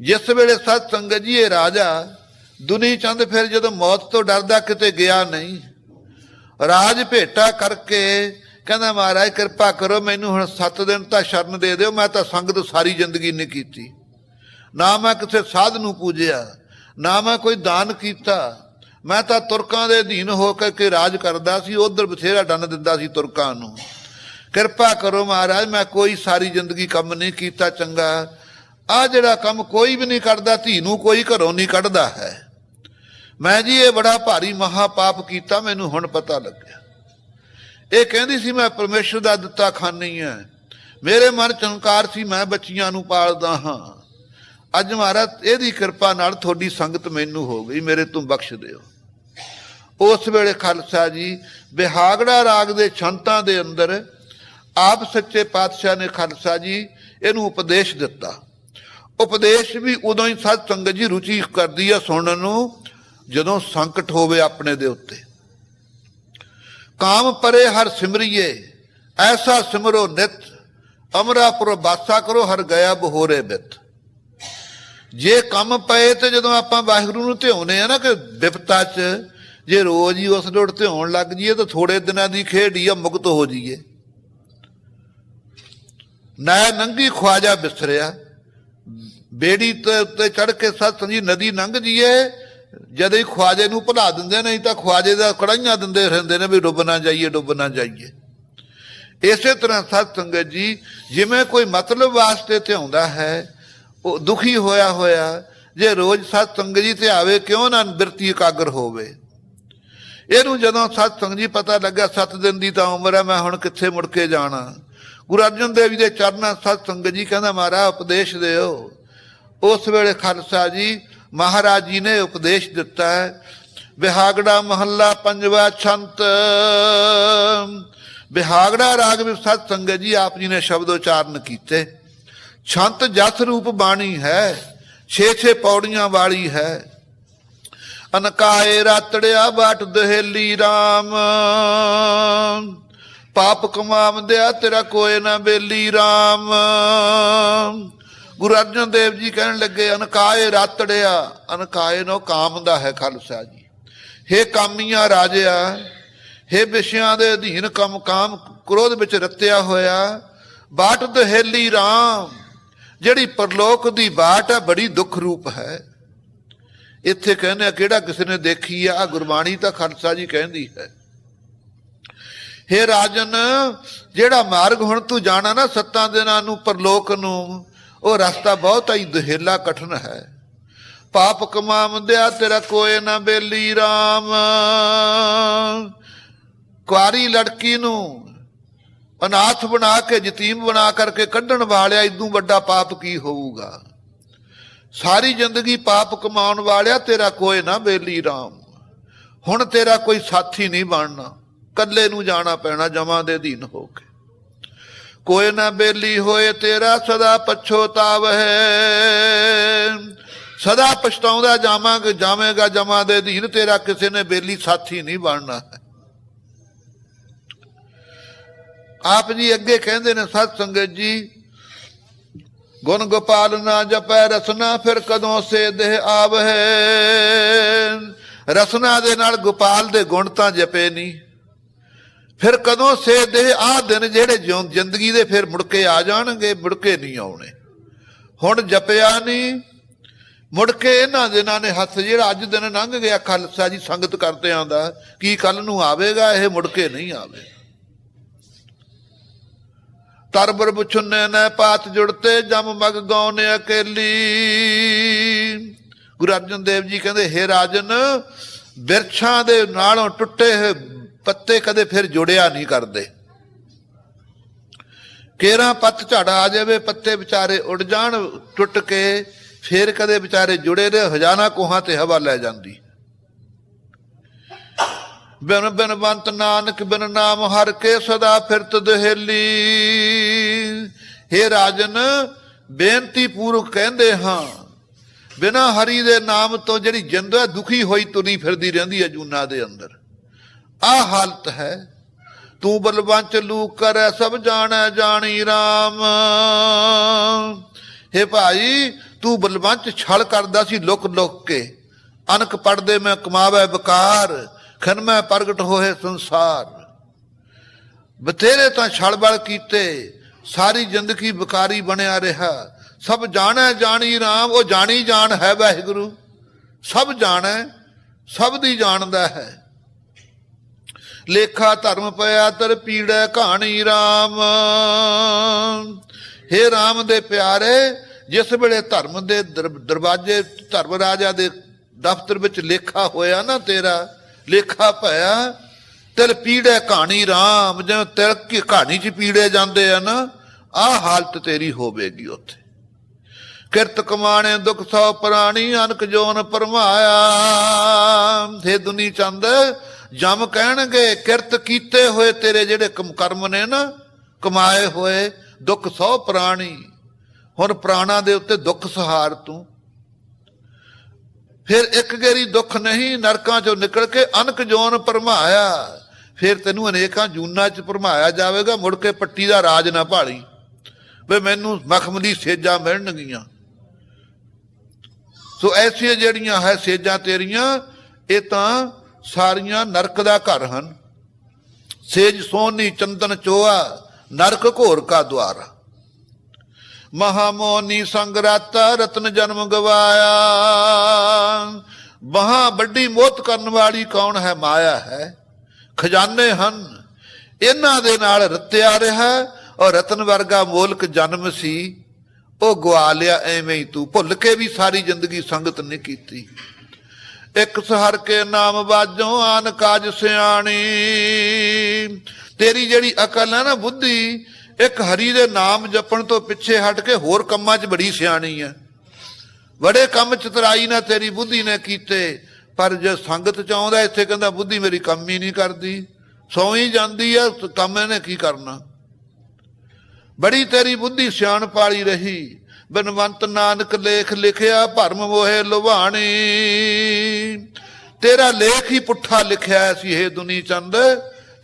ਜਿਸ ਵੇਲੇ ਸਤ ਸੰਗਤ ਜੀ ਇਹ ਰਾਜਾ, ਦੁਨੀ ਚੰਦ ਫਿਰ ਜਦੋਂ ਮੌਤ ਤੋਂ ਡਰਦਾ ਕਿਤੇ ਗਿਆ ਨਹੀਂ। ਰਾਜ ਭੇਟਾ ਕਰਕੇ ਕਹਿੰਦਾ, ਮਹਾਰਾਜ, ਕਿਰਪਾ ਕਰੋ, ਮੈਨੂੰ ਹੁਣ 7 ਦਿਨ ਤਾਂ ਸ਼ਰਨ ਦੇ ਦਿਓ, ਮੈਂ ਤਾਂ ਸੰਗਤ ਸਾਰੀ ਜ਼ਿੰਦਗੀ ਨਹੀਂ ਕੀਤੀ। ਨਾ ਮੈਂ ਕਿਸੇ ਸਾਧ ਨੂੰ ਪੂਜਿਆ, ਨਾ ਮੈਂ ਕੋਈ ਦਾਨ ਕੀਤਾ। ਮੈਂ ਤਾਂ ਤੁਰਕਾਂ ਦੇ ਅਧੀਨ ਹੋ ਕੇ ਕੇ ਰਾਜ ਕਰਦਾ ਸੀ, ਉਧਰ ਬਥੇਰਾ ਡੰਨ ਦਿੰਦਾ ਸੀ ਤੁਰਕਾਂ ਨੂੰ। ਕਿਰਪਾ ਕਰੋ ਮਹਾਰਾਜ, ਮੈਂ ਕੋਈ ਸਾਰੀ ਜ਼ਿੰਦਗੀ ਕੰਮ ਨਹੀਂ ਕੀਤਾ ਚੰਗਾ। ਆ ਜਿਹੜਾ ਕੰਮ ਕੋਈ ਵੀ ਨਹੀਂ ਕਰਦਾ, ਧੀ ਨੂੰ ਕੋਈ ਘਰੋਂ ਨਹੀਂ ਕੱਢਦਾ ਹੈ। ਮੈਂ ਜੀ ਇਹ ਬੜਾ ਭਾਰੀ ਮਹਾ ਪਾਪ ਕੀਤਾ, ਮੈਨੂੰ ਹੁਣ ਪਤਾ ਲੱਗਿਆ। ਇਹ ਕਹਿੰਦੀ ਸੀ, ਮੈਂ ਪਰਮੇਸ਼ਰ ਦਾ ਦਿੱਤਾ ਖਾਨੀ ਹੈ ਮੇਰੇ ਮਨ ਚ ਹੰਕਾਰ ਸੀ, ਮੈਂ ਬੱਚੀਆਂ ਨੂੰ ਪਾਲਦਾ ਹਾਂ। ਅੱਜ ਮਹਾਰਾਜ, ਇਹਦੀ ਕਿਰਪਾ ਨਾਲ ਤੁਹਾਡੀ ਸੰਗਤ ਮੈਨੂੰ ਹੋ ਗਈ, ਮੇਰੇ ਤੋਂ ਬਖਸ਼ ਦਿਓ। ਉਸ ਵੇਲੇ ਖਾਲਸਾ ਜੀ, ਬਿਹਾਗੜਾ ਰਾਗ ਦੇ ਛੰਤਾਂ ਦੇ ਅੰਦਰ ਆਪ ਸੱਚੇ ਪਾਤਸ਼ਾਹ ਨੇ ਖਾਲਸਾ ਜੀ, ਇਹਨੂੰ ਉਪਦੇਸ਼ ਦਿੱਤਾ। ਉਪਦੇਸ਼ ਵੀ ਉਦੋਂ ਹੀ ਸਤ ਸੰਗਤ ਜੀ ਰੁਚੀ ਕਰਦੀ ਆ ਸੁਣਨ ਨੂੰ, ਜਦੋਂ ਸੰਕਟ ਹੋਵੇ ਆਪਣੇ ਦੇ ਉੱਤੇ। ਕਾਮ ਪਰੇ ਹਰ ਸਿਮਰਿਏ, ਐਸਾ ਸਿਮਰੋ ਨਿਤ, ਅਮਰਾਪੁਰ ਬਾਸਾ ਕਰੋ ਹਰ ਗਿਆ ਬਹੋਰੇ ਬਿਤ। ਜੇ ਕੰਮ ਪਏ ਤੇ ਜਦੋਂ ਆਪਾਂ ਵਾਹਿਗੁਰੂ ਨੂੰ ਧਿਆਉਨੇ ਆ ਨਾ ਕਿ ਵਿਪਤਾ 'ਚ, ਜੇ ਰੋਜ਼ ਹੀ ਉਸ ਲੋੜ ਧਿਆਉਣ ਲੱਗ ਜਾਈਏ ਤਾਂ ਥੋੜੇ ਦਿਨਾਂ ਦੀ ਖੇਡ ਹੀ ਆ, ਮੁਕਤ ਹੋ ਜਾਈਏ। ਨਾ ਨੰਗੀ ਖਵਾਜਾ ਬਿਸਰਿਆ ਬੇੜੀ ਤੇ ਉੱਤੇ ਚੜ ਕੇ ਸਤ ਜੀ ਨਦੀ ਲੰਘ ਜੀਏ, ਜਦ ਹੀ ਖਵਾਜੇ ਨੂੰ ਭੁਲਾ ਦਿੰਦੇ ਨਹੀਂ ਤਾਂ ਖਵਾਜੇ ਦਾ ਕੜਾਈਆਂ ਦਿੰਦੇ ਰਹਿੰਦੇ ਨੇ ਵੀ ਡੁੱਬ ਨਾ ਜਾਈਏ, ਡੁੱਬ ਨਾ ਜਾਈਏ। ਇਸੇ ਤਰ੍ਹਾਂ ਸਤ ਸੰਗਤ ਜੀ, ਜਿਵੇਂ ਕੋਈ ਮਤਲਬ ਵਾਸਤੇ ਤੇ ਆਉਂਦਾ ਹੈ, ਉਹ ਦੁਖੀ ਹੋਇਆ ਹੋਇਆ, ਜੇ ਰੋਜ਼ ਸਤ ਸੰਗਤ ਜੀ ਤੇ ਆਵੇ, ਕਿਉਂ ਨਾ ਬਿਰਤੀ ਇਕਾਗਰ ਹੋਵੇ? ਇਹਨੂੰ ਜਦੋਂ ਸਤ ਸੰਗਤ ਜੀ ਪਤਾ ਲੱਗਾ 7 ਦਿਨ ਦੀ ਤਾਂ ਉਮਰ ਹੈ ਮੈਂ ਹੁਣ ਕਿੱਥੇ ਮੁੜ ਕੇ ਜਾਣਾ? ਗੁਰੂ ਅਰਜਨ ਦੇਵ ਜੀ ਦੇ ਚਰਨਾਂ ਸਤ ਸੰਗਤ ਜੀ ਕਹਿੰਦਾ, ਮਹਾਰਾਜ, ਉਪਦੇਸ਼ ਦਿਓ। ਉਸ ਵੇਲੇ ਖਾਲਸਾ ਜੀ ਮਹਾਰਾਜ ਜੀ ਨੇ ਉਪਦੇਸ਼ ਦਿੱਤਾ ਹੈ, ਵਿਹਾਗੜਾ ਮਹੱਲਾ ਪੰਜਵਾ ਛੰਤ। ਬਿਹਾਗੜਾ ਰਾਗ ਵਿੱਚ ਸਤ ਸੰਗਤ ਜੀ, ਆਪ ਜੀ ਨੇ ਸ਼ਬਦ ਉਚਾਰਨ ਕੀਤੇ। ਛੰਤ ਜਸ ਰੂਪ ਬਾਣੀ ਹੈ ਛੇ ਛੇ ਪੌੜੀਆਂ ਵਾਲੀ ਹੈ। ਅਨਕਾਏ ਰਾਤੜਿਆ ਬਾਟ ਦਹੇਲੀ RAM ਪਾਪ ਕਮਾਵੰਦਿਆ ਤੇਰਾ ਕੋਏ ਨਾ ਬੇਲੀ RAM ਗੁਰੂ ਅਰਜਨ ਦੇਵ ਜੀ ਕਹਿਣ ਲੱਗੇ, ਅਨਕਾਏ ਰਾਤੜਿਆ, ਅਨਕਾਏ ਨੋ ਕਾਮ ਦਾ ਹੈ ਖਾਲਸਾ ਜੀ। ਹੇ ਕਾਮੀਆਂ ਰਾਜਿਆ, ਹੇ ਵਿਸ਼ਿਆਂ ਦੇ ਅਧੀਨ ਕੰਮ ਕਾਮ ਕ੍ਰੋਧ ਵਿੱਚ ਰੱਤਿਆ ਹੋਇਆ, ਬਾਟ ਦਹੇਲੀ RAM ਜਿਹੜੀ ਪਰਲੋਕ ਦੀ ਬਾਟ ਹੈ, ਬੜੀ ਦੁੱਖ ਰੂਪ ਹੈ। ਇੱਥੇ ਕਹਿੰਦੇ ਆ, ਕਿਹੜਾ ਕਿਸੇ ਨੇ ਦੇਖੀ ਆ? ਆਹ ਗੁਰਬਾਣੀ ਤਾਂ ਖਾਲਸਾ ਜੀ ਕਹਿੰਦੀ ਹੈ। ਹੇ ਰਾਜਨ, ਜਿਹੜਾ ਮਾਰਗ ਹੁਣ ਤੂੰ ਜਾਣਾ ਨਾ, ਸੱਤਾਂ ਦਿਨਾਂ ਨੂੰ, ਪਰਲੋਕ ਨੂੰ ਉਹ ਰਸਤਾ ਬਹੁਤਾ ਹੀ ਦੁਹੇਲਾ ਕਠਨ ਹੈ। ਪਾਪ ਕਮਾਵੰਦਿਆ ਤੇਰਾ ਕੋਏ ਨਾ ਬੇਲੀ RAM ਕੁਆਰੀ ਲੜਕੀ ਨੂੰ ਅਨਾਥ ਬਣਾ ਕੇ, ਯਤੀਮ ਬਣਾ ਕਰਕੇ ਕੱਢਣ ਵਾਲਿਆ ਇਦੋਂ ਵੱਡਾ ਪਾਪ ਕੀ ਹੋਊਗਾ? ਸਾਰੀ ਜ਼ਿੰਦਗੀ ਪਾਪ ਕਮਾਉਣ ਵਾਲਿਆ ਤੇਰਾ ਕੋਈ ਨਾ ਬੇਲੀ RAM ਹੁਣ ਤੇਰਾ ਕੋਈ ਸਾਥੀ ਨਹੀਂ ਬਣਨਾ। ਕੱਲੇ ਨੂੰ ਜਾਣਾ ਪੈਣਾ ਜਮਾਂ ਦੇ ਅਧੀਨ ਹੋ ਕੇ। ਕੋਈ ਨਾ ਬੇਲੀ ਹੋਏ ਤੇਰਾ ਸਦਾ ਪਛੋਤਾਵ ਹੈ ਸਦਾ ਪਛਤਾਉਂਦਾ ਜਾਵਾਂਗੇ, ਜਾਵੇਂਗਾ ਜਮਾਂ ਦੇ ਅਧੀਨ, ਤੇਰਾ ਕਿਸੇ ਨੇ ਬੇਲੀ ਸਾਥੀ ਨਹੀਂ ਬਣਨਾ। ਆਪ ਜੀ ਅੱਗੇ ਕਹਿੰਦੇ ਨੇ, ਸਤ ਸੰਗਤ ਜੀ, ਗੁਣ ਗੋਪਾਲ ਨਾ ਜਪੈ, ਰਸਨਾ ਫਿਰ ਕਦੋਂ ਸੇ ਦੇਹ ਆਵਹਿ। ਰਸਨਾ ਦੇ ਨਾਲ ਗੋਪਾਲ ਦੇ ਗੁਣ ਤਾਂ ਜਪੇ ਨਹੀਂ ਫਿਰ ਕਦੋਂ ਸੇ ਦੇ ਆ ਦਿਨ ਜਿਹੜੇ ਜ਼ਿੰਦਗੀ ਦੇ ਫਿਰ ਮੁੜ ਕੇ ਆ ਜਾਣਗੇ, ਮੁੜ ਕੇ ਨਹੀਂ ਆਉਣੇ। ਹੁਣ ਜਪਿਆ ਨਹੀਂ, ਮੁੜ ਕੇ ਇਹਨਾਂ ਦਿਨਾਂ ਨੇ ਹੱਥ ਜਿਹੜਾ ਅੱਜ ਦਿਨ ਲੰਘ ਗਿਆ, ਖਾਲਸਾ ਜੀ ਸੰਗਤ ਕਰਦੇ ਆਂਦਾ ਕੀ ਕੱਲ ਨੂੰ ਆਵੇਗਾ, ਇਹ ਮੁੜ ਕੇ ਨਹੀਂ ਆਵੇਗਾ ਤਰਬਰ ਬੁਛੁੰਨੇ ਨੇ ਪਾਤ ਜੁੜਤੇ, ਜਮ ਮਗ ਗਾਉਨੇ ਅਕੇਲੀ। ਗੁਰੂ ਅਰਜਨ ਦੇਵ ਜੀ ਕਹਿੰਦੇ, ਹੇ ਰਾਜਨ ਬਿਰਛਾਂ ਦੇ ਨਾਲੋਂ ਟੁੱਟੇ ਹੋਏ ਪੱਤੇ ਕਦੇ ਫਿਰ ਜੁੜਿਆ ਨਹੀਂ ਕਰਦੇ। ਕੇਰਾ ਪੱਤ ਝੜ ਆ ਜਾਵੇ, ਪੱਤੇ ਵਿਚਾਰੇ ਉੱਡ ਜਾਣ, ਟੁੱਟ ਕੇ ਫਿਰ ਕਦੇ ਵਿਚਾਰੇ ਜੁੜੇ ਰਹੇ, ਹਜਾਰਾਂ ਕੋਹਾਂ ਤੇ ਹਵਾ ਲੈ ਜਾਂਦੀ। ਬਿਨ ਬਿਨ ਬੰਤ ਨਾਨਕ, ਬਿਨ ਨਾਮ ਹਰ ਕੇ ਸਦਾ ਫਿਰਤ ਦਹੇਲੀ। हे ਰਾਜਨ, ਬੇਨਤੀ ਪੂਰਵਕ ਕਹਿੰਦੇ ਹਾਂ, ਬਿਨਾ ਹਰੀ ਦੇ ਨਾਮ ਤੋਂ ਜਿਹੜੀ ਜਿੰਦ ਹੈ, ਦੁਖੀ ਹੋਈ ਤੁਰੀ ਫਿਰਦੀ ਰਹਿੰਦੀ ਹੈ ਜੂਨਾ ਦੇ ਅੰਦਰ। ਆ ਹਾਲਤ ਹੈ। ਤੂੰ ਬਲਵੰਚ ਲੂਕ ਕਰੈ, ਸਭ ਜਾਣੈ ਜਾਣੀ RAM हे ਭਾਈ, ਤੂੰ ਬਲਵੰਚ ਛਲ ਕਰਦਾ ਸੀ ਲੁਕ ਲੁਕ ਕੇ। ਅਨਕ ਪੜਦੇ ਮੈਂ ਕਮਾਵੇ ਬਕਾਰ ਖਨਮੈ ਪ੍ਰਗਟ ਹੋਏ ਸੰਸਾਰ। ਬਥੇਰੇ ਤਾਂ ਛਲਬਲ ਕੀਤੇ, ਸਾਰੀ ਜ਼ਿੰਦਗੀ ਬਕਾਰੀ ਬਣਿਆ ਰਿਹਾ। ਸਭ ਜਾਣੈ ਜਾਣੀ RAM ਉਹ ਜਾਣੀ ਜਾਣ ਹੈ ਵਾਹਿਗੁਰੂ। ਸਭ ਜਾਣੈ, ਸਭ ਦੀ ਜਾਣਦਾ ਹੈ। ਲੇਖਾ ਧਰਮ ਪਿਆ ਤਰ ਪੀੜੈ ਕਹਾਣੀ RAM ਹੇ RAM ਦੇ ਪਿਆਰੇ, ਜਿਸ ਵੇਲੇ ਧਰਮ ਦੇ ਦਰਵਾਜ਼ੇ, ਧਰਮ ਰਾਜਾ ਦੇ ਦਫ਼ਤਰ ਵਿੱਚ ਲੇਖਾ ਹੋਇਆ ਨਾ ਤੇਰਾ, ਲੇਖਾ ਪਿਆ ਤਿਲ ਪੀੜੈ ਕਹਾਣੀ RAM ਜਿਵੇਂ ਤਿਲ ਕੀ ਕਹਾਣੀ ਚ ਪੀੜੇ ਜਾਂਦੇ ਆ ਨਾ, ਆਹ ਹਾਲਤ ਤੇਰੀ ਹੋਵੇਗੀ ਉੱਥੇ। ਕਿਰਤ ਕਮਾਣੇ ਦੁਖ ਸੋ ਪ੍ਰਾਣੀ, ਅਨਕ ਜੋਨ ਪਰਮਾਇਆ। हे ਦੁਨੀ ਚੰਦ ਜਮ ਕਹਿਣਗੇ, ਕਿਰਤ ਕੀਤੇ ਹੋਏ ਤੇਰੇ ਜਿਹੜੇ ਕਰਮ ਨੇ ਨਾ, ਕਮਾਏ ਹੋਏ ਦੁੱਖ ਸੋ ਪ੍ਰਾਣੀ। ਹੁਣ ਪ੍ਰਾਣਾ ਦੇ ਉੱਤੇ ਦੁੱਖ ਸਹਾਰ ਤੂੰ। ਫਿਰ ਇੱਕ ਗੇਰੀ ਦੁੱਖ ਨਹੀਂ, ਨਰਕਾਂ ਚੋਂ ਨਿਕਲ ਕੇ ਅਨਕ ਜੋਨ ਪਰਮਾਇਆ ਫਿਰ ਤੈਨੂੰ ਅਨੇਕਾਂ ਜੂਨਾਂ ਚ ਪਰਮਾਇਆ ਜਾਵੇਗਾ, ਮੁੜ ਕੇ ਪੱਟੀ ਦਾ ਰਾਜ ਨਾ ਭਾਲੀ। ਵੇ ਮੈਨੂੰ ਮਖਮਲੀ ਸੇਜਾਂ ਮਿਲਣਗੀਆਂ। ਸੋ ਐਸੀਆਂ ਜਿਹੜੀਆਂ ਹੈ ਸੇਜਾਂ ਤੇਰੀਆਂ, ਇਹ ਤਾਂ ਸਾਰੀਆਂ ਨਰਕ ਦਾ ਘਰ ਹਨ। ਸੇਜ ਸੋਨੀ ਚੰਦਨ ਚੋਆ, ਨਰਕ ਘੋਰ ਕਾ ਦਵਾਰ ਮਹਾਮੋਨੀ ਸੰਗਰਾਤਾ ਰਤਨ ਜਨਮ ਗਵਾਇਆ। ਮਹਾ ਵੱਡੀ ਮੋਤ ਕਰਨ ਵਾਲੀ ਕੌਣ ਹੈ ਮਾਇਆ ਹੈ? ਖਜ਼ਾਨੇ ਹਨ। ਇਹਨਾਂ ਦੇ ਨਾਲ ਰਤਿਆ ਰਿਹਾ ਔਰ ਰਤਨ ਵਰਗਾ ਮੋਲਕ ਜਨਮ ਸੀ। ਉਹ ਗਵਾ ਲਿਆ ਐਵੇਂ ਹੀ ਤੂੰ। ਭੁੱਲ ਕੇ ਵੀ ਸਾਰੀ ਜ਼ਿੰਦਗੀ ਸੰਗਤ ਨਹੀਂ ਕੀਤੀ। ਇੱਕ ਸਹਰ ਕੇ ਨਾਮ ਬਾਜੋਂ ਆਨ ਕਾਜ ਸਿਆਣੀ। ਤੇਰੀ ਜਿਹੜੀ ਅਕਲ ਹੈ ਨਾ ਬੁੱਧੀ, ਇੱਕ ਹਰੀ ਦੇ ਨਾਮ ਜਪਣ ਤੋਂ ਪਿੱਛੇ ਹਟ ਕੇ ਹੋਰ ਕੰਮਾਂ 'ਚ ਬੜੀ ਸਿਆਣੀ ਹੈ। ਬੜੇ ਕੰਮ ਚਤਰਾਈ ਨਾ ਤੇਰੀ ਬੁੱਧੀ ਨੇ ਕੀਤੇ, ਪਰ ਜੇ ਸੰਗਤ ਚ ਆਉਂਦਾ ਇੱਥੇ ਕਹਿੰਦਾ, ਬੁੱਧੀ ਮੇਰੀ ਕੰਮ ਹੀ ਨਹੀਂ ਕਰਦੀ, ਸੌਂ ਹੀ ਜਾਂਦੀ ਹੈ ਕੰਮ ਇਹਨੇ ਕੀ ਕਰਨਾ? ਬੜੀ ਤੇਰੀ ਬੁੱਧੀ ਸਿਆਣ ਪਾਲੀ ਰਹੀ। ਬਨਵੰਤ ਨਾਨਕ ਲੇਖ ਲਿਖਿਆ, ਭਰਮ ਮੋਹੇ ਲੁਭਾਣੀ। ਤੇਰਾ ਲੇਖ ਹੀ ਪੁੱਠਾ ਲਿਖਿਆ ਸੀ ਇਹ ਦੁਨੀ ਚੰਦ।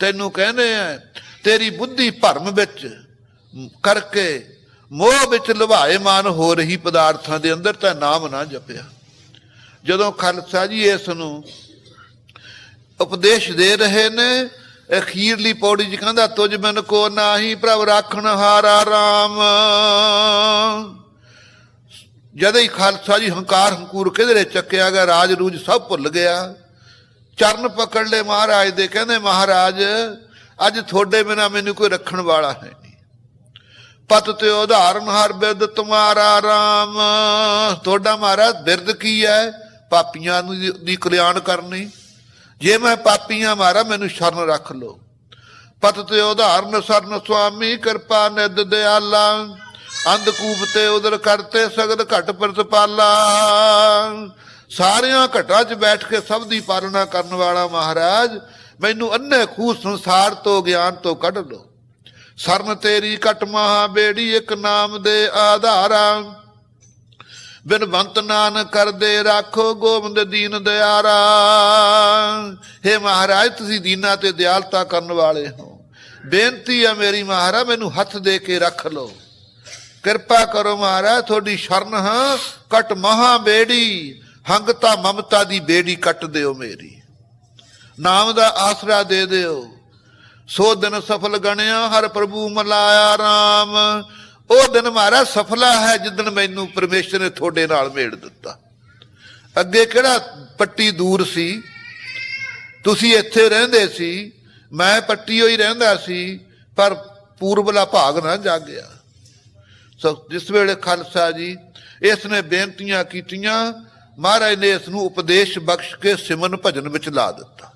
ਤੈਨੂੰ ਕਹਿੰਦੇ ਆ ਤੇਰੀ ਬੁੱਧੀ ਭਰਮ ਵਿੱਚ ਕਰਕੇ ਮੋਹ ਵਿੱਚ ਲੁਭਾਏ ਮਾਨ ਹੋ ਰਹੀ ਪਦਾਰਥਾਂ ਦੇ ਅੰਦਰ ਤਾਂ ਨਾਮ ਨਾ ਜਪਿਆ। ਜਦੋਂ ਖਾਲਸਾ ਜੀ ਇਸ ਨੂੰ ਉਪਦੇਸ਼ ਦੇ ਰਹੇ ਨੇ ਅਖੀਰਲੀ ਪੌੜੀ ਜੀ ਕਹਿੰਦਾ, ਤੁਝ ਮਨ ਕੋ ਨਾਹੀ ਪ੍ਰਭ, ਰਾਖਣ ਹਾਰਾ RAM ਜਦ ਹੀ ਖਾਲਸਾ ਜੀ ਹੰਕਾਰ ਹੰਕੂਰ ਕਿਧਰੇ ਚੱਕਿਆ ਗਿਆ, ਰਾਜ ਰੂਜ ਸਭ ਭੁੱਲ ਗਿਆ। ਚਰਨ ਪਕੜ ਲੈ ਮਹਾਰਾਜ ਦੇ, ਕਹਿੰਦੇ ਮਹਾਰਾਜ, ਅੱਜ ਤੁਹਾਡੇ ਬਿਨਾ ਮੈਨੂੰ ਕੋਈ ਰੱਖਣ ਵਾਲਾ ਹੈ ਨਹੀਂ। ਪਤ ਤੇ ਉਦਾਹਰਨ ਹਰ ਬਿਰਦ ਤੁਮਾਰਾ RAM ਤੁਹਾਡਾ ਮਹਾਰਾਜ ਬਿਰਦ ਕੀ ਹੈ? ਪਾਪੀਆਂ ਨੂੰ ਦੀ- ਕਲਿਆਣ ਕਰਨੀ। ਜੇ ਮੈਂ ਪਾਪੀਆਂ ਮਾਰਾ ਮੈਨੂੰ ਸ਼ਰਨ ਰੱਖ ਲੋ ਪਤ ਤੇ ਉਦਾਹਰਨ ਸਰਨ ਸੁਆਮੀ, ਕਿਰਪਾ ਨਿਦ ਦਿਆਲਾ। ਅੰਧਕੂਪ ਤੇ ਉਦਰ ਕਰਤੇ ਸਗਦ ਘਟ ਪ੍ਰਤਪਾਲਾ। ਸਾਰਿਆਂ ਘਟਾਂ 'ਚ ਬੈਠ ਕੇ ਸਭ ਦੀ ਪਾਲਣਾ ਕਰਨ ਵਾਲਾ ਮਹਾਰਾਜ, ਮੈਨੂੰ ਅੰਨੇ ਖੂਹ ਸੰਸਾਰ ਤੋਂ ਗਿਆਨ ਤੋਂ ਕੱਢ ਲੋ ਸਰਨ ਤੇਰੀ ਕਟ ਮਹਾ ਬੇੜੀ ਇੱਕ ਨਾਮ ਦੇ ਆਧਾਰਾ ਬਿਨ ਬੰਤ ਨਾਨ ਕਰਦੇ ਰੱਖੋ ਗੋਬਿੰਦ ਦੀਨ ਦਿਆਰਾ। हे ਮਹਾਰਾਜ, ਤੁਸੀਂ ਦੀਨਾ ਤੇ ਦਿਆਲਤਾ ਕਰਨ ਵਾਲੇ ਹੋ। ਬੇਨਤੀ ਆ ਮੇਰੀ ਮਹਾਰਾਜ, ਮੈਨੂੰ ਹੱਥ ਦੇ ਕੇ ਰੱਖ ਲੋ ਕਿਰਪਾ ਕਰੋ ਮਹਾਰਾਜ, ਤੁਹਾਡੀ ਸ਼ਰਨ ਹਾਂ, ਕਟ ਮਹਾ ਬੇੜੀ। ਹੰਗਤਾ ਮਮਤਾ ਦੀ ਬੇੜੀ ਕੱਟ ਦਿਓ ਮੇਰੀ। ਨਾਮ ਦਾ ਆਸਰਾ ਦੇ ਦਿਓ। ਸੋ ਦਿਨ ਸਫਲ ਗਣਿਆ, ਹਰ ਪ੍ਰਭੂ ਮਲਾਇਆ RAM ਉਹ ਦਿਨ ਮਾਰਾ ਸਫਲਾ ਹੈ ਜਿੱਦਣ ਮੈਨੂੰ ਪਰਮੇਸ਼ਰ ਨੇ ਤੁਹਾਡੇ ਨਾਲ ਮੇੜ ਦਿੱਤਾ। ਅੱਗੇ ਕਿਹੜਾ ਪੱਟੀ ਦੂਰ ਸੀ? ਤੁਸੀਂ ਇੱਥੇ ਰਹਿੰਦੇ ਸੀ, ਮੈਂ ਪੱਟੀ ਹੋਈ ਰਹਿੰਦਾ ਸੀ, ਪਰ ਪੂਰਬਲਾ ਭਾਗ ਨਾ ਜਾਗਿਆ। ਜਿਸ ਵੇਲੇ ਖਾਲਸਾ ਜੀ ਇਸ ਨੇ ਬੇਨਤੀਆਂ ਕੀਤੀਆਂ, ਮਹਾਰਾਜ ਨੇ ਇਸ ਨੂੰ ਉਪਦੇਸ਼ ਬਖਸ਼ ਕੇ ਸਿਮਨ ਭਜਨ ਵਿੱਚ ਲਾ ਦਿੱਤਾ।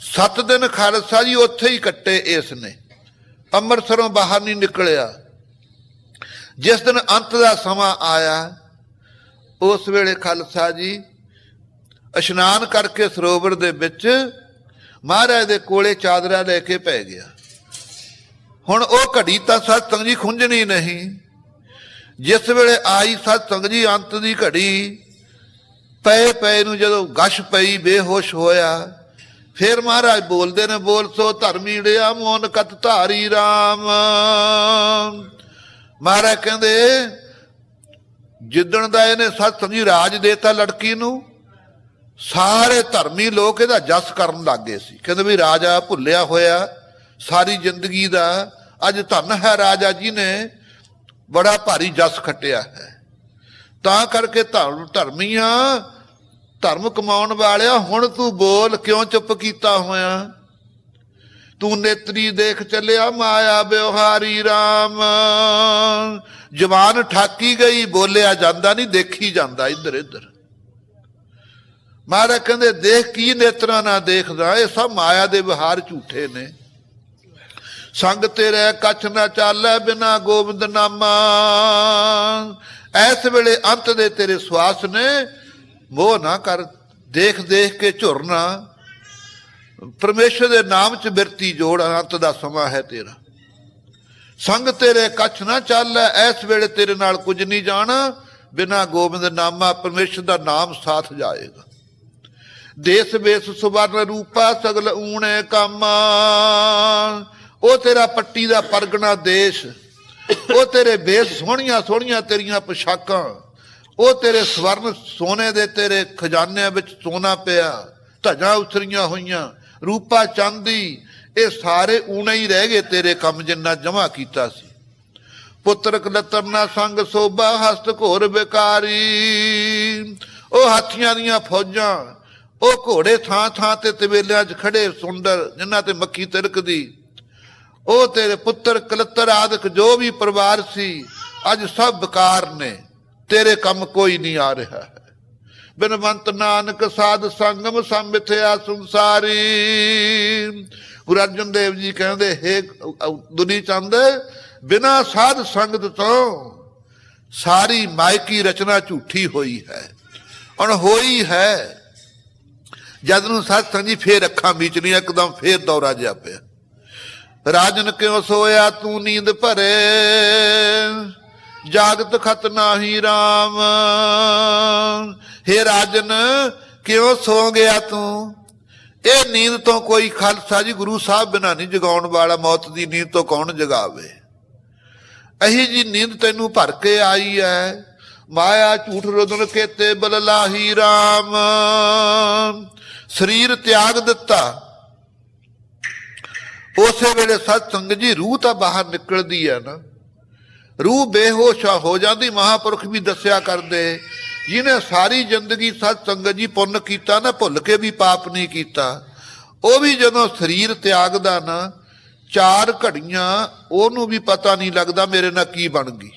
ਸੱਤ ਦਿਨ ਖਾਲਸਾ ਜੀ ਉੱਥੇ ਹੀ ਕੱਟੇ ਇਸ ਨੇ ਅੰਮ੍ਰਿਤਸਰੋਂ ਬਾਹਰ ਨਹੀਂ ਨਿਕਲਿਆ। ਜਿਸ ਦਿਨ ਅੰਤ ਦਾ ਸਮਾਂ ਆਇਆ, ਉਸ ਵੇਲੇ ਖਾਲਸਾ ਜੀ ਇਸ਼ਨਾਨ ਕਰਕੇ ਸਰੋਵਰ ਦੇ ਵਿੱਚ ਮਹਾਰਾਜ ਦੇ ਕੋਲੇ ਚਾਦਰਾ ਲੈ ਕੇ ਪੈ ਗਿਆ। ਹੁਣ ਉਹ ਘੜੀ ਤਾਂ ਸਤਸੰਗ ਜੀ ਖੁੰਝਣੀ ਨਹੀਂ। ਜਿਸ ਵੇਲੇ ਆਈ ਸਤਸੰਗ ਜੀ ਅੰਤ ਦੀ ਘੜੀ, ਪਏ ਪਏ ਨੂੰ ਜਦੋਂ ਗਸ਼ ਪਈ, ਬੇਹੋਸ਼ ਹੋਇਆ, ਫਿਰ ਮਹਾਰਾਜ ਬੋਲਦੇ ਨੇ, ਬੋਲ ਸੋ ਧਰਮੀੜਿਆ ਮੋਨ ਕਤ ਧਾਰੀ RAM ਮਹਾਰਾਜ ਕਹਿੰਦੇ, ਜਿੱਦਣ ਦਾ ਇਹਨੇ ਸਤ ਸੰਗੀ ਰਾਜ ਦੇਤਾ ਲੜਕੀ ਨੂੰ, ਸਾਰੇ ਧਰਮੀ ਲੋਕ ਇਹਦਾ ਜਸ ਕਰਨ ਲੱਗੇ ਸੀ। ਕਹਿੰਦੇ ਵੀ ਰਾਜਾ ਭੁੱਲਿਆ ਹੋਇਆ, ਸਾਰੀ ਜ਼ਿੰਦਗੀ ਦਾ ਅੱਜ ਧੰਨ ਹੈ ਰਾਜਾ ਜੀ ਨੇ ਬੜਾ ਭਾਰੀ ਜਸ ਖੱਟਿਆ ਹੈ। ਤਾਂ ਕਰਕੇ ਧਰਮ ਧਰਮੀਆਂ, ਧਰਮ ਕਮਾਉਣ ਵਾਲਿਆ, ਹੁਣ ਤੂੰ ਬੋਲ ਕਿਉਂ ਚੁੱਪ ਕੀਤਾ ਹੋਇਆ? ਤੂੰ ਨੇਤਰੀ ਦੇਖ ਚੱਲਿਆ ਮਾਇਆ ਵਿਵਹਾਰੀ RAM ਜਵਾਨ ਠਾਕੀ ਗਈ, ਬੋਲਿਆ ਜਾਂਦਾ ਨਹੀਂ, ਦੇਖੀ ਜਾਂਦਾ ਇੱਧਰ ਇੱਧਰ। ਮਹਾਰਾਜ ਕਹਿੰਦੇ, ਦੇਖ ਕੀ ਨੇਤਰਾਂ ਨਾਲ ਦੇਖਦਾ, ਇਹ ਸਭ ਮਾਇਆ ਦੇ ਵਿਹਾਰ ਝੂਠੇ ਨੇ। ਸੰਗ ਤੇਰੇ ਕੱਛ ਨਾ ਚਾਲੈ ਬਿਨਾ ਗੋਬਿੰਦ ਨਾਮਾ। ਐਸ ਵੇਲੇ ਅੰਤ ਦੇ ਤੇਰੇ ਸਵਾਸ ਨੇ, ਮੋਹ ਨਾ ਕਰ, ਦੇਖ ਦੇਖ ਕੇ ਝੁਰਨਾ ਪਰਮੇਸ਼ਰ ਦੇ ਨਾਮ ਚ ਬਿਰਤੀ ਜੋੜ, ਅੰਤ ਦਾ ਸਮਾਂ ਹੈ ਤੇਰਾ। ਸੰਗ ਤੇਰੇ ਕੱਛ ਨਾ ਚੱਲ ਐਸ ਵੇਲੇ ਤੇਰੇ ਨਾਲ ਕੁਝ ਨਹੀਂ ਜਾਣਾ। ਬਿਨਾ ਗੋਬਿੰਦ ਨਾਮਾ ਪਰਮੇਸ਼ਰ ਦਾ ਨਾਮ ਸਾਥ ਜਾਏਗਾ। ਦੇਸ ਵੇਸ ਸੁਵਰਨ ਰੂਪਾ ਸਗਲ ਊਣੇ ਕਾਮਾ। ਉਹ ਤੇਰਾ ਪੱਟੀ ਦਾ ਪਰਗਣਾ ਦੇਸ਼, ਉਹ ਤੇਰੇ ਬੇਸ ਸੋਹਣੀਆਂ ਸੋਹਣੀਆਂ ਤੇਰੀਆਂ ਪੋਸ਼ਾਕਾਂ, ਉਹ ਤੇਰੇ ਸਵਰਨ ਸੋਨੇ ਦੇ ਤੇਰੇ ਖਜ਼ਾਨਿਆਂ ਵਿੱਚ ਸੋਨਾ ਪਿਆ, ਧਜਾਂ ਉਤਰੀਆਂ ਹੋਈਆਂ, ਰੂਪਾ ਚਾਂਦੀ, ਇਹ ਸਾਰੇ ਊਣੇ ਹੀ ਰਹਿ ਗਏ ਤੇਰੇ ਕੰਮ ਜਿੰਨਾ ਜਮਾ ਕੀਤਾ ਸੀ। ਪੁੱਤਰ ਕਲਤਰ ਨਾ ਸੰਗ ਸੋਭਾ, ਹਸਤ ਘੋਰ ਵਿਕਾਰੀ ਉਹ ਹਾਥੀਆਂ ਦੀਆਂ ਫੌਜਾਂ, ਉਹ ਘੋੜੇ ਥਾਂ ਥਾਂ ਤੇ ਤਵੇਲਿਆਂ 'ਚ ਖੜੇ ਸੁੰਦਰ, ਜਿਨ੍ਹਾਂ ਤੇ ਮੱਖੀ ਤਿਲਕਦੀ ਉਹ ਤੇਰੇ ਪੁੱਤਰ ਕਲੱਤਰ ਆਦਿਕ ਜੋ ਵੀ ਪਰਿਵਾਰ ਸੀ, ਅੱਜ ਸਭ ਬਕਾਰ ਨੇ। ਤੇਰੇ ਕੰਮ ਕੋਈ ਨਹੀਂ ਆ ਰਿਹਾ ਹੈ। ਬਿਨਵੰਤ ਨਾਨਕ ਸਾਧ ਸੰਗਮ ਸੰਮਿਥਿਆ ਸੰਸਾਰੀ। ਗੁਰੂ ਅਰਜਨ ਦੇਵ ਜੀ ਕਹਿੰਦੇ, ਹੈ ਦੁਨੀ ਚੰਦ, ਬਿਨਾ ਸਾਧ ਸੰਗਤ ਤੋਂ ਸਾਰੀ ਮਾਇਕੀ ਰਚਨਾ ਝੂਠੀ ਹੋਈ ਹੈ। ਹੁਣ ਹੋਈ ਹੈ। ਜਦ ਨੂੰ ਸਾਧ ਸੰਗੀ ਫੇਰ ਅੱਖਾਂ ਮੀਚਣੀਆਂ, ਇੱਕਦਮ ਫੇਰ ਦੌਰਾ ਜਿਹਾ ਪਿਆ। ਰਾਜਨ ਕਿਉ ਸੋਇਆ ਤੂੰ ਨੀਂਦ ਭਰੇ? ਜਾਗਤ ਖਤ ਨਾਹੀ RAM ਹੇ ਰਾਜਨ, ਕਿਉਂ ਸੋ ਗਿਆ ਤੂੰ? ਇਹ ਨੀਂਦ ਤੋਂ ਕੋਈ ਖਾਲਸਾ ਜੀ ਗੁਰੂ ਸਾਹਿਬ ਬਿਨਾਂ ਨਹੀਂ ਜਗਾਉਣ ਵਾਲਾ, ਮੌਤ ਦੀ ਨੀਂਦ ਤੋਂ ਕੌਣ ਜਗਾਵੇ? ਅਹੀ ਜੀ ਨੀਂਦ ਤੈਨੂੰ ਭਰ ਕੇ ਆਈ ਹੈ ਮਾਇਆ ਝੂਠ ਰੋਦਨ ਕੇਤੇ ਬਲ ਲਾਹੀ RAM ਸਰੀਰ ਤਿਆਗ ਦਿੱਤਾ ਉਸੇ ਵੇਲੇ ਸਤ ਸੰਗ ਜੀ, ਰੂਹ ਤਾਂ ਬਾਹਰ ਨਿਕਲਦੀ ਹੈ ਨਾ। ਰੂਹ ਬੇਹੋਸ਼ ਹੋ ਜਾਂਦੀ, ਮਹਾਪੁਰਖ ਵੀ ਦੱਸਿਆ ਕਰਦੇ। ਜਿਹਨੇ ਸਾਰੀ ਜ਼ਿੰਦਗੀ ਸਤ ਸੰਗਤ ਜੀ ਪੁੰਨ ਕੀਤਾ ਨਾ, ਭੁੱਲ ਕੇ ਵੀ ਪਾਪ ਨਹੀਂ ਕੀਤਾ। ਉਹ ਵੀ ਜਦੋਂ ਸਰੀਰ ਤਿਆਗਦਾ ਨਾ, ਚਾਰ ਘੜੀਆਂ, ਉਹਨੂੰ ਵੀ ਪਤਾ ਨਹੀਂ ਲੱਗਦਾ ਮੇਰੇ ਨਾਲ ਕੀ ਬਣ ਗਈ।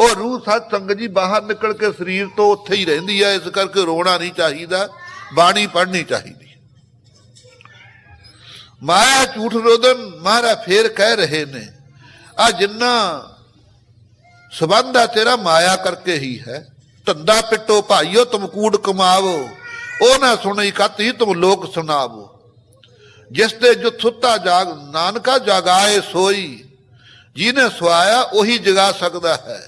ਉਹ ਰੂਹ ਸਤ ਸੰਗਤ ਜੀ ਬਾਹਰ ਨਿਕਲ ਕੇ ਸਰੀਰ ਤੋਂ ਉੱਥੇ ਹੀ ਰਹਿੰਦੀ ਹੈ, ਇਸ ਕਰਕੇ ਰੋਣਾ ਨਹੀਂ ਚਾਹੀਦਾ, ਬਾਣੀ ਪੜ੍ਹਨੀ ਚਾਹੀਦੀ। ਮਾਇਆ ਝੂਠ ਰੋਦਨ ਮਹਾਰਾ ਫੇਰ ਕਹਿ ਰਹੇ ਨੇ, ਆ ਜਿੰਨਾ ਸਬੰਧ ਆ ਤੇਰਾ ਮਾਇਆ ਕਰਕੇ ਹੀ ਹੈ। ਧੰਦਾ ਪਿੱਟੋ ਭਾਈਓ, ਤੁਮ ਕੂੜ ਕਮਾਵੋ, ਉਹ ਨਾ ਸੁਣੀ ਕਤੀ ਤੁਮ ਲੋਕ ਸੁਣਾਵੋ। ਜਿਸ ਤੇ ਜੋ ਸੁੱਤਾ ਜਾਗ, ਨਾਨਕਾ ਜਗਾਏ ਸੋਈ, ਜਿਹਨੇ ਸੁਆਇਆ ਉਹੀ ਜਗਾ ਸਕਦਾ ਹੈ।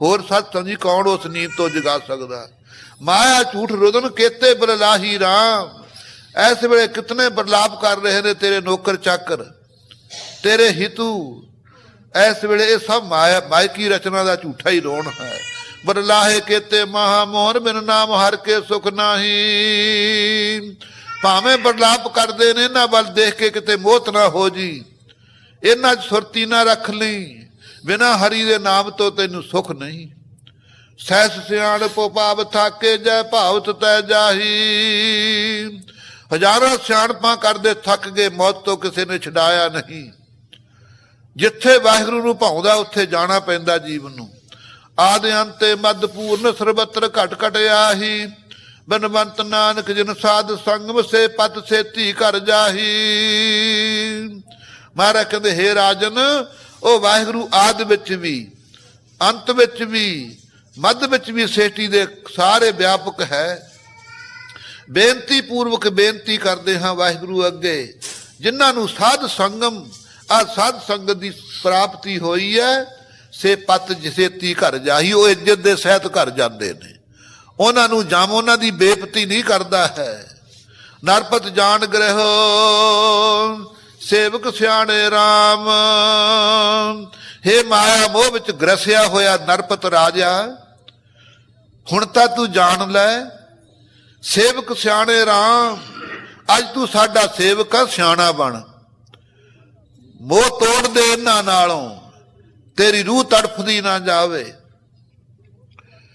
ਹੋਰ ਸਤ ਸੰਜੀ ਕੌਣ ਉਸ ਨੀਂਦ ਤੋਂ ਜਗਾ ਸਕਦਾ? ਮਾਇਆ ਝੂਠ ਰੋਦਨ ਕੇਤੇ ਬਰਲਾਹੀ ਰਾਮ ਐਸ ਵੇਲੇ ਕਿਤਨੇ ਬਰਲਾਪ ਕਰ ਰਹੇ ਨੇ ਤੇਰੇ ਨੌਕਰ ਚਾਕਰ, ਤੇਰੇ ਹਿਤੂ। ਐਸ ਵੇਲੇ ਇਹ ਸਭ ਮਾਇਆ, ਮਾਇਕੀ ਰਚਨਾ ਦਾ ਝੂਠਾ ਹੀ ਰੋਣ ਹੈ। ਬਰਲਾਹੇ ਕੇਤੇ ਮਹਾ ਮੋਹਨ ਬਿਨ ਨਾਮ ਹਰ ਕੇ ਸੁਖ ਨਾਹੀ। ਭਾਵੇਂ ਬਰਲਾਪ ਕਰਦੇ ਨੇ, ਇਹਨਾਂ ਵੱਲ ਦੇਖ ਕੇ ਕਿਤੇ ਮੋਹਤ ਨਾ ਹੋ ਜੀ। ਇਹਨਾਂ 'ਚ ਸੁਰਤੀ ਨਾ ਰੱਖ ਲਈ, ਬਿਨਾ ਹਰੀ ਦੇ ਨਾਮ ਤੋਂ ਤੈਨੂੰ ਸੁਖ ਨਹੀਂ। ਸਹਿਸ ਸਿਆਣ ਪੋ ਪਾਵ ਥਾਕੇ, ਜੈ ਭਾਵਤ ਤੈ ਜਾਹੀ। ਹਜ਼ਾਰਾਂ ਸਿਆਣਪਾਂ ਕਰਦੇ ਥੱਕ ਗਏ, ਮੌਤ ਤੋਂ ਕਿਸੇ ਨੇ ਛਡਾਇਆ ਨਹੀਂ। ਜਿੱਥੇ ਵਾਹਿਗੁਰੂ ਨੂੰ ਭਾਉਂਦਾ, ਉੱਥੇ ਜਾਣਾ ਪੈਂਦਾ ਜੀਵਨ ਨੂੰ। ਆਦ ਅੰਤੇ ਮਦ ਪੂਰਨ ਸਰਬਤਰ ਘਟ ਘਟ ਆਹੀ। ਬਨਵੰਤ ਨਾਨਕ ਜਿਨ ਸਾਧ ਸੰਗਮ ਸੇ ਪਤ ਸੇਤੀ ਘਰ ਜਾਹੀ। ਮਹਾਰਾਜ ਕਹਿੰਦੇ, ਹੇ ਰਾਜਨ, ਉਹ ਵਾਹਿਗੁਰੂ ਆਦ ਵਿੱਚ ਵੀ, ਅੰਤ ਵਿੱਚ ਵੀ, ਮੱਧ ਵਿੱਚ ਵੀ ਸੇਤੀ ਦੇ ਸਾਰੇ ਵਿਆਪਕ ਹੈ। ਬੇਨਤੀ ਪੂਰਵਕ ਬੇਨਤੀ ਕਰਦੇ ਹਾਂ ਵਾਹਿਗੁਰੂ ਅੱਗੇ, ਜਿਨ੍ਹਾਂ ਨੂੰ ਸਾਧ ਸੰਗਮ, ਆ ਸਾਧ ਸੰਗਤ ਦੀ ਪ੍ਰਾਪਤੀ ਹੋਈ ਹੈ, ਸੇ ਪਤ ਜਿਸੇਤੀ ਘਰ ਜਾਹੀ, ਉਹ ਇੱਜ਼ਤ ਦੇ ਸਹਿਤ ਘਰ ਜਾਂਦੇ ਨੇ। ਉਹਨਾਂ ਨੂੰ ਜਾਮ ਉਹਨਾਂ ਦੀ ਬੇਪਤੀ ਨਹੀਂ ਕਰਦਾ ਹੈ। ਨਰਪਤ ਜਾਣ ਗ੍ਰਹਿ, ਸੇਵਕ ਸਿਆਣੇ RAM ਹੇ ਮਾਇਆ ਮੋਹ ਵਿੱਚ ਗ੍ਰਸਿਆ ਹੋਇਆ ਨਰਪਤ ਰਾਜਾ, ਹੁਣ ਤਾਂ ਤੂੰ ਜਾਣ ਲੈ ਸੇਵਕ ਸਿਆਣੇ ਰਾਮ, ਅੱਜ ਤੂੰ ਸਾਡਾ ਸੇਵਕ ਆ, ਸਿਆਣਾ ਬਣ। ਮੋਹ ਤੋੜ ਦੇ ਇਹਨਾਂ ਨਾਲੋਂ, ਤੇਰੀ ਰੂਹ ਤੜਫਦੀ ਨਾ ਜਾਵੇ।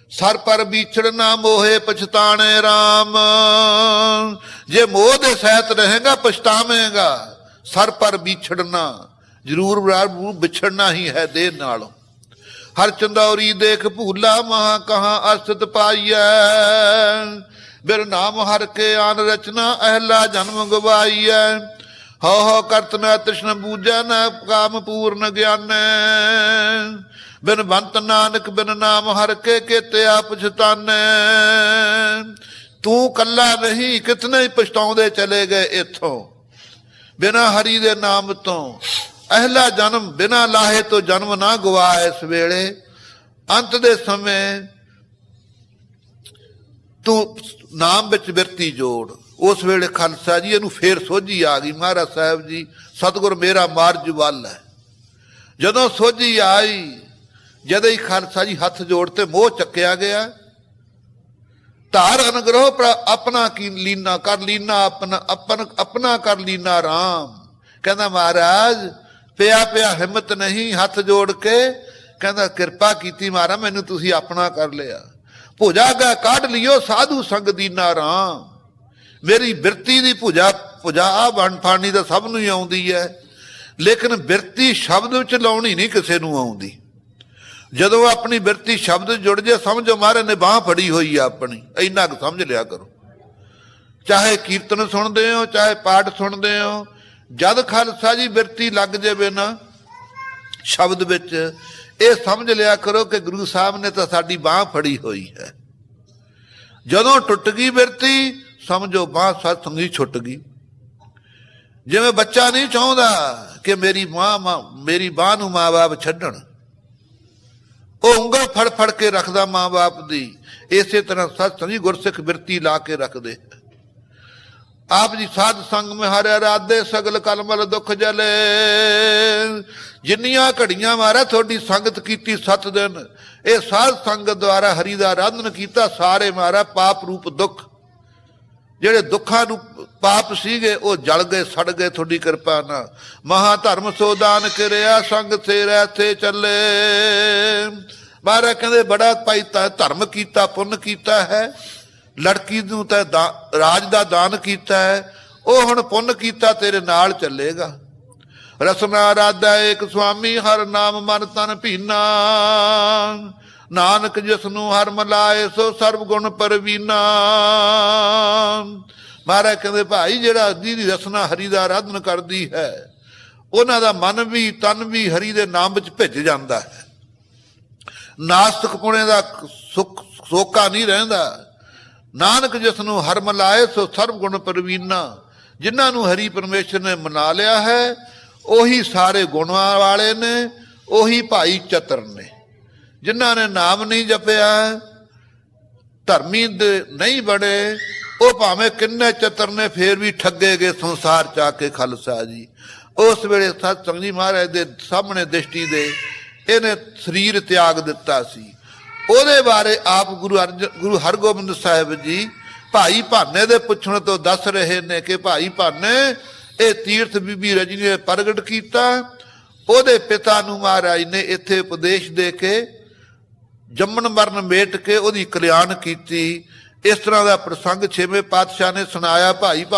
ਸਰ ਪਰ ਵਿਛੜ ਨਾ ਮੋਹੇ ਪਛਤਾਣੇ RAM ਜੇ ਮੋਹ ਦੇ ਸਹਿਤ ਰਹੇਗਾ, ਪਛਤਾਵੇਂਗਾ। ਸਰ ਪਰ ਵਿਛੜਨਾ ਜ਼ਰੂਰ ਬਰਾਬਰ ਵਿਛੜਨਾ ਹੀ ਹੈ ਦੇਹ ਨਾਲੋਂ। ਹਰ ਚੰਦੌਰੀ ਦੇਖ ਭੂਲਾ, ਮਹਾ ਕਹਾ ਅਸਤ ਪਾਈਐ। ਬਿਰ ਨਾਮ ਹਰ ਕੇ ਆਨ ਰਚਨਾ, ਅਹਲਾ ਜਨਮ ਗਵਾਈਐ। ਹਉ ਹਉ ਕਰਤ ਨ ਤ੍ਰਿਸ਼ਨ ਬੂਝੈ ਨ ਕਾਮ ਪੂਰਨ ਗਿਆਨੈ। ਬਿਨ ਬੰਤ ਨਾਨਕ ਬਿਨ ਨਾਮ ਹਰ ਕੇ ਕੇਤਿਆ ਪਛਤਾਨੈ ਤੂੰ ਕੱਲਾ ਨਹੀਂ ਕਿਤਨੇ ਹੀ ਪਛਤਾਉਂਦੇ ਚਲੇ ਗਏ ਇਥੋਂ। ਬਿਨਾ ਹਰੀ ਦੇ ਨਾਮ ਤੋਂ, ਅਹਲਾ ਜਨਮ ਬਿਨਾ ਲਾਹੇ ਤੋਂ ਜਨਮ ਨਾ ਗਵਾਏ ਇਸ ਵੇਲੇ। ਅੰਤ ਦੇ ਸਮੇਂ ਤੂੰ ਨਾਮ ਵਿੱਚ ਬਿਰਤੀ ਜੋੜ। ਉਸ ਵੇਲੇ ਖਾਲਸਾ ਜੀ, ਇਹਨੂੰ ਫੇਰ ਸੋਝੀ ਆ ਗਈ, ਮਹਾਰਾਜ ਸਾਹਿਬ ਜੀ, ਸਤਿਗੁਰ ਮੇਰਾ ਮਾਰਜ ਵੱਲ ਹੈ। ਜਦੋਂ ਸੋਝੀ ਆਈ, ਜਦੋਂ ਹੀ ਖਾਲਸਾ ਜੀ ਹੱਥ ਜੋੜ ਤੇ ਮੋਹ ਚੱਕਿਆ ਗਿਆ, ਧਾਰ ਅਨਗ੍ਰਹ ਪਰ, ਆਪਣਾ ਕੀ ਲੀਨਾ ਕਰ ਲੀਨਾ ਆਪਣਾ ਆਪਨ, ਆਪਣਾ ਕਰ ਲੀਨਾ ਰਾਮ। ਕਹਿੰਦਾ, ਮਹਾਰਾਜ, ਪਿਆ ਪਿਆ ਹਿੰਮਤ ਨਹੀਂ ਹੱਥ ਜੋੜ ਕੇ। ਕਹਿੰਦਾ, ਕਿਰਪਾ ਕੀਤੀ ਮਹਾਰਾਜ, ਮੈਨੂੰ ਤੁਸੀਂ ਆਪਣਾ ਕਰ ਲਿਆ। ਭੁਜਾਗਾ ਕੱਢ ਲਿਓ, ਸਾਧੂ ਸੰਗ ਦੀਨਾ ਰਾਮ ਮੇਰੀ ਬਿਰਤੀ ਦੀ ਭੁਜਾ ਭੁਜਾ, ਆ ਬਣ ਦਾ ਸਭ ਨੂੰ ਹੀ ਆਉਂਦੀ ਹੈ ਲੇਕਿਨ ਬਿਰਤੀ ਸ਼ਬਦ ਵਿੱਚ ਲਾਉਣੀ ਨਹੀਂ ਕਿਸੇ ਨੂੰ ਆਉਂਦੀ। ਜਦੋਂ ਆਪਣੀ ਬਿਰਤੀ ਸ਼ਬਦ ਜੁੜ ਜੇ, ਸਮਝੋ ਮਹਾਰਾਜ ਨੇ ਬਾਹ ਫੜੀ ਹੋਈ ਆ ਆਪਣੀ। ਇੰਨਾ ਕੁ ਸਮਝ ਲਿਆ ਕਰੋ। ਚਾਹੇ ਕੀਰਤਨ ਸੁਣਦੇ ਹੋ, ਚਾਹੇ ਪਾਠ ਸੁਣਦੇ ਹੋ, ਜਦ ਖਾਲਸਾ ਜੀ ਬਿਰਤੀ ਲੱਗ ਜਾਵੇ ਨਾ, ਸ਼ਬਦ ਵਿੱਚ ਇਹ ਸਮਝ ਲਿਆ ਕਰੋ ਕਿ ਗੁਰੂ ਸਾਹਿਬ ਨੇ ਤਾਂ ਸਾਡੀ ਬਾਹ ਫੜੀ ਹੋਈ ਹੈ। ਜਦੋਂ ਟੁੱਟ ਗਈ ਬਿਰਤੀ, ਸਮਝੋ ਬਾਹ ਸਤਸੰਗੀ ਛੁੱਟ ਗਈ। ਜਿਵੇਂ ਬੱਚਾ ਨਹੀਂ ਚਾਹੁੰਦਾ ਕਿ ਮੇਰੀ ਮਾਂ ਮਾਂ- ਮੇਰੀ ਬਾਹ ਨੂੰ ਮਾਂ-ਬਾਪ ਛੱਡਣ, ਉਹ ਉਂਗਲ ਫੜ ਫੜ ਕੇ ਰੱਖਦਾ ਮਾਂ-ਬਾਪ ਦੀ। ਇਸੇ ਤਰ੍ਹਾਂ ਸਤਸੰਗੀ ਗੁਰਸਿੱਖ ਬਿਰਤੀ ਲਾ ਕੇ ਰੱਖਦੇ। ਆਪ ਜੀ ਸਾਧ ਸੰਗ ਮੇ ਹਰਿ ਰਾਧੇ ਸਗਲ ਕਲਮਲ ਦੁੱਖ ਜਲੇ। ਜਿੰਨੀਆਂ ਘੜੀਆਂ ਮਾਰਾ ਤੁਹਾਡੀ ਸੰਗਤ ਕੀਤੀ ਸੱਤ ਦਿਨ ਇਹ ਸਾਧ ਸੰਗਤ ਦੁਆਰਾ ਹਰੀ ਦਾ ਆਰਾਧਨ ਕੀਤਾ, ਸਾਰੇ ਮਾਰਾ ਪਾਪ ਰੂਪ ਦੁੱਖ। ਜਿਹੜੇ ਦੁੱਖਾਂ ਨੂੰ ਪਾਪ ਸੀਗੇ, ਉਹ ਜਲ ਗਏ, ਸੜ ਗਏ ਤੁਹਾਡੀ ਕਿਰਪਾ ਨਾਲ। ਮਹਾ ਧਰਮ ਸੋਦਾਨ ਕਰਿਆ, ਸੰਗ ਤੇ ਚੱਲੇ। ਮਹਾਰਾਜ ਕਹਿੰਦੇ, ਬੜਾ ਭਾਈ ਧਰਮ ਕੀਤਾ, ਪੁੰਨ ਕੀਤਾ ਹੈ। ਲੜਕੀ ਨੂੰ ਤਾਂ ਦਾ- ਰਾਜ ਦਾ ਦਾਨ ਕੀਤਾ ਹੈ, ਉਹ ਹੁਣ ਪੁੰਨ ਕੀਤਾ ਤੇਰੇ ਨਾਲ ਚੱਲੇਗਾ। ਰਸਨਾ ਰਾਧਾ ਏਕ ਸੁਆਮੀ, ਹਰ ਨਾਮ ਮਨ ਤਨ ਭੀਨਾ। ਨਾਨਕ ਜਿਸ ਨੂੰ ਹਰ ਮਲਾਏ, ਸੋ ਸਰਬ ਗੁਣ ਪਰਵੀਨਾ। ਮਹਾਰਾਜ ਕਹਿੰਦੇ, ਭਾਈ, ਜਿਹੜਾ ਅੱਧੀ ਦੀ ਰਸਨਾ ਹਰੀ ਦਾ ਆਰਾਧਨ ਕਰਦੀ ਹੈ, ਉਹਨਾਂ ਦਾ ਮਨ ਵੀ, ਤਨ ਵੀ ਹਰੀ ਦੇ ਨਾਮ ਵਿੱਚ ਭਿੱਜ ਜਾਂਦਾ ਹੈ। ਨਾਸਤਕ ਪੁਣੇ ਦਾ ਸੁੱਖ ਸੋਕਾ ਨਹੀਂ ਰਹਿੰਦਾ। ਨਾਨਕ ਜਿਸ ਨੂੰ ਹਰ ਮਲਾਏ, ਸੋ ਸਰਬ ਗੁਣ ਪਰਵੀਨਾ। ਜਿਨ੍ਹਾਂ ਨੂੰ ਹਰੀ ਪਰਮੇਸ਼ਰ ਨੇ ਮਨਾ ਲਿਆ ਹੈ, ਉਹੀ ਸਾਰੇ ਗੁਣਾਂ ਵਾਲੇ ਨੇ, ਉਹੀ ਭਾਈ ਚਤਰ ਨੇ। ਜਿਨ੍ਹਾਂ ਨੇ ਨਾਮ ਨਹੀਂ ਜਪਿਆ, ਧਰਮੀ ਦੇ ਨਹੀਂ ਬਣੇ ਉਹ ਭਾਵੇਂ ਕਿੰਨੇ ਚਤਰ ਨੇ, ਫੇਰ ਵੀ ਠੱਗੇ ਗਏ ਸੰਸਾਰ ਚ ਆ ਕੇ ਖਾਲਸਾ ਜੀ। ਉਸ ਵੇਲੇ ਸਤ ਸੰਗ ਮਹਾਰਾਜ ਦੇ ਸਾਹਮਣੇ ਦ੍ਰਿਸ਼ਟੀ ਦੇ, ਇਹਨੇ ਸਰੀਰ ਤਿਆਗ ਦਿੱਤਾ ਸੀ। ਉਹਦੇ ਬਾਰੇ ਆਪ ਗੁਰੂ ਅਰਜਨ ਗੁਰੂ ਹਰਗੋਬਿੰਦ ਸਾਹਿਬ ਜੀ ਭਾਈ ਭਾਨੇ ਦੇ ਪੁੱਛਣ ਤੋਂ ਦੱਸ ਰਹੇ ਨੇ ਕਿ ਭਾਈ ਭਾਨੇ, ਇਹ ਤੀਰਥ ਬੀਬੀ ਰਜਨੀ ਨੇ ਪ੍ਰਗਟ ਕੀਤਾ। ਉਹਦੇ ਪਿਤਾ ਨੂੰ ਮਹਾਰਾਜ ਨੇ ਇੱਥੇ ਉਪਦੇਸ਼ ਦੇ ਕੇ ਜੰਮਣ ਮਰਨ ਮੇਟ ਕੇ ਉਹਦੀ ਕਲਿਆਣ ਕੀਤੀ। ਇਸ ਤਰ੍ਹਾਂ ਦਾ ਪ੍ਰਸੰਗ ਛੇਵੇਂ ਪਾਤਸ਼ਾਹ ਨੇ ਸੁਣਾਇਆ। ਭਾਈ ਭਾ-